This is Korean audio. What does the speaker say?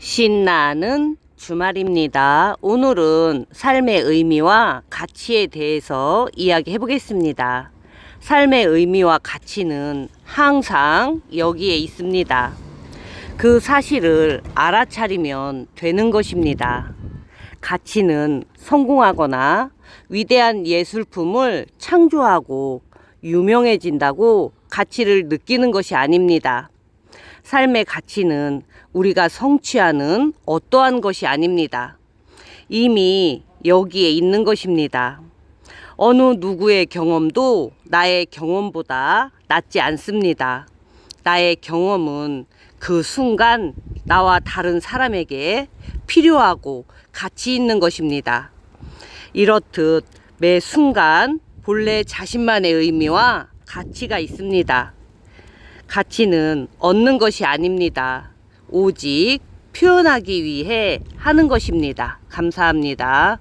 신나는 주말입니다. 오늘은 삶의 의미와 가치에 대해서 이야기해 보겠습니다. 삶의 의미와 가치는 항상 여기에 있습니다. 그 사실을 알아차리면 되는 것입니다. 가치는 성공하거나 위대한 예술품을 창조하고 유명해진다고 가치를 느끼는 것이 아닙니다. 삶의 가치는 우리가 성취하는 어떠한 것이 아닙니다. 이미 여기에 있는 것입니다. 어느 누구의 경험도 나의 경험보다 낫지 않습니다. 나의 경험은 그 순간 나와 다른 사람에게 필요하고 가치 있는 것입니다. 이렇듯 매 순간 본래 자신만의 의미와 가치가 있습니다. 가치는 얻는 것이 아닙니다. 오직 표현하기 위해 하는 것입니다. 감사합니다.